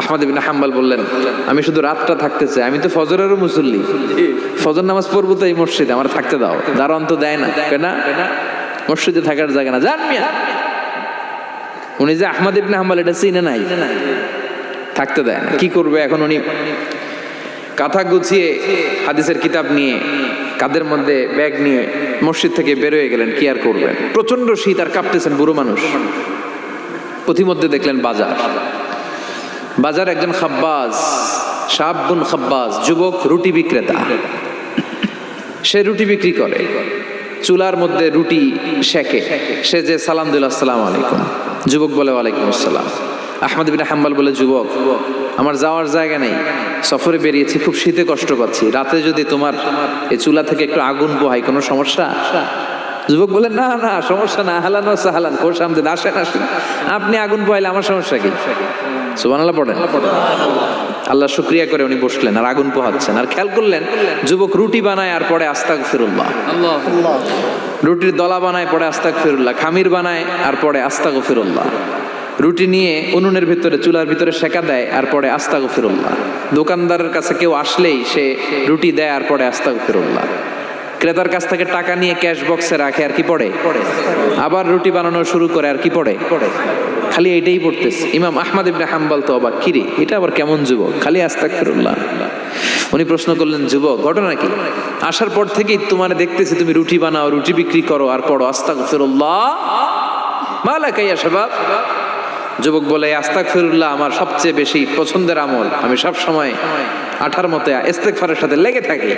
আহমদ ইবিন হাম্বাল বললেন, আমি শুধু রাতটা থাকতে চাই, আমি তো ফজরেরও মুসল্লি। ফজর নামাজ পড়ব তো এই মসজিদে, আমার থাকতে দাও। দারোয়ান তো দেয় না কেন মসজিদে থাকার জায়গা না। জান উনি যে আহমদ ইবিন হাম্বাল, এটা চিনে নাই। থাকতে দেয় না। কি করবে এখন উনি? কাঁথা গুছিয়ে হাদিসের কিতাব নিয়ে, কাদের মধ্যে ব্যাগ নিয়ে মসজিদ থেকে বেরোয় গেলেন, কি আর করবেন? প্রচণ্ড শীত আর কাঁপতেছেন বুড়ো মানুষ। পথিমধ্যে দেখলেন বাজার। বাজার একজন খাব্বাজ সাবগুন খাব্বাজ, যুবক, রুটি বিক্রেতা। সে রুটি বিক্রি করে, চুলার মধ্যে রুটি শেখে সে যে সালাম দিল আসসালাম আলাইকুম। যুবক বলে, ওয়ালাইকুম আসসালাম। আহমদ বিন হাম্বাল বলে, যুবক, আমার যাওয়ার জায়গা নেই, সফরে বেরিয়েছি, খুব শীতে কষ্ট পাচ্ছি। রাতে যদি তোমার এই চুলা থেকে একটু আগুন পোহাই কোনো সমস্যা? যুবক বলে, না না, সমস্যা না, হালান সাহালান খোশ আমদেদ আসেন আসেন। আপনি আগুন পোহাইলে আমার সমস্যা কি? পড়েন। আল্লাহ শুক্রিয়া করে উনি বসলেন, আর আগুন পোহাচ্ছেন। আর খেয়াল করলেন, যুবক রুটি বানায় আর পরে আস্তাক ফিরুল্লাহ রুটির দলা বানায় পরে আস্তাক ফিরুল্লাহ খামির বানায় আর পরে আস্তাক ফিরুল্লাহ রুটি নিয়ে উনুনের ভিতরে, চুলার ভিতরে সেকা দেয় আর পরে আস্তাক ফিরুল্লাহ দোকানদারের কাছে কেউ আসলেই সে রুটি দেয় আর পরে আস্তাক ফিরুল্লাহ ক্রেতার কাছ থেকে টাকা নিয়ে ক্যাশ বক্সে রাখে আর কি পড়ে? আবার রুটি বানানো শুরু করে আর কি পড়ে? খালি এইটাই পড়তেছে। ইমাম আহমদ ইবনে হাম্বাল তো অবাক। কিরে, এটা আবার কেমন যুবক? খালি আস্তাক ফিরুল্লাহ উনি প্রশ্ন করলেন, যুবক, ঘটনা কি? আসার পর থেকেই তোমার দেখতেছি, তুমি রুটি বানাও, রুটি বিক্রি করো আর পড়ো। আস্তাক ফিরুল্লাহ মালা কাইয়া সবাব যুবক বলে আস্তাক ফিরুল্লাহ আমার সবচেয়ে বেশি পছন্দের আমল। আমি সব সময় আঠার মতে ইস্তেগফারের সাথে লেগে থাকি।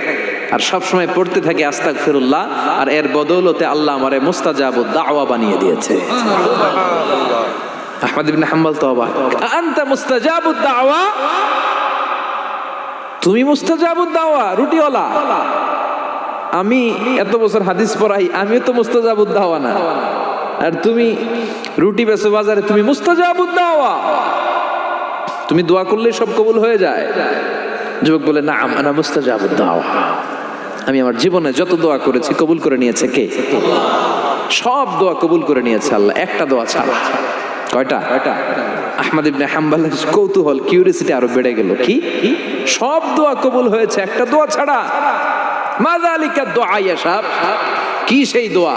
আর সব সময় পড়তে থাকি আস্তাক ফিরুল্লাহ আর এর বদৌলতে আল্লাহ আমারে মুস্তাজাবু দাওয়া বানিয়ে দিয়েছে। আহমদ ইবনে হাম্বল তো আনতা মুস্তাজাবু দাওয়া? তুমি মুস্তাজাবু দাওয়া রুটিওয়ালা। আমি এত বছর হাদিস পড়াই আমিও তো দাওয়া না। আর তুমি রুটি বেচো বাজারে তুমি দাওয়া। তুমি দোয়া করলে সব কবুল হয়ে যায়। যুবক বলে না আনা মুস্তাজাবু দাওয়া আমি আমার জীবনে যত দোয়া করেছি, কবুল করে নিয়েছে কে? সব দোয়া কবুল করে নিয়েছে আল্লাহ, একটা দোয়া ছাড়া। কয়টা? আহমদ ইবনে হাম্বালের কৌতূহল কিউরিসিটি আরও বেড়ে গেল। কি? সব দোয়া কবুল হয়েছে, একটা দোয়া ছাড়া। মাযা আলিকা দোয়া ইয়া সাহেব। কি সেই দোয়া?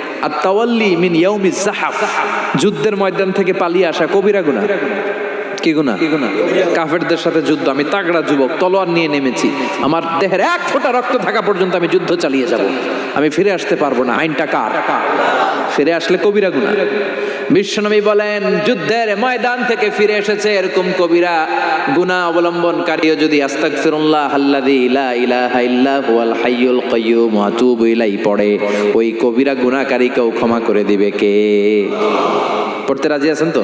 আর তাওয়াল্লি মিন ইয়াউমি সাহাফ যুদ্ধের ময়দান থেকে পালিয়ে আসা কবিরা গুণা? কি গুণা? কাফেরদের সাথে যুদ্ধ আমি তাগড়া যুবক তলোয়ার নিয়ে নেমেছি। আমার দেহের এক ফোঁটা রক্ত থাকা পর্যন্ত আমি যুদ্ধ চালিয়ে যাব। আমি ফিরে আসতে পারব না আইনটা কার? ফিরে আসলে কবিরা গুণা। বিশ্বনবী বলেন, যুদ্ধের ময়দান থেকে ফিরে এসেছে এরকম কবিরা গুণা অবলম্বনকারীও যদি পড়ে, ওই কবিরা গুনাহকারীকেও ক্ষমা করে দিবে কে? পড়তে রাজি আছেন তো?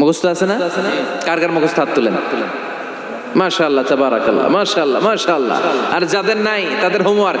মুখস্থ আছে না? কার কার মুখস্থ হাত তুলেন? মাশাআল্লাহ, তাবারাকাল্লাহ, মাশাআল্লাহ মাশাআল্লাহ। আর যাদের নাই, তাদের হোমওয়ার্ক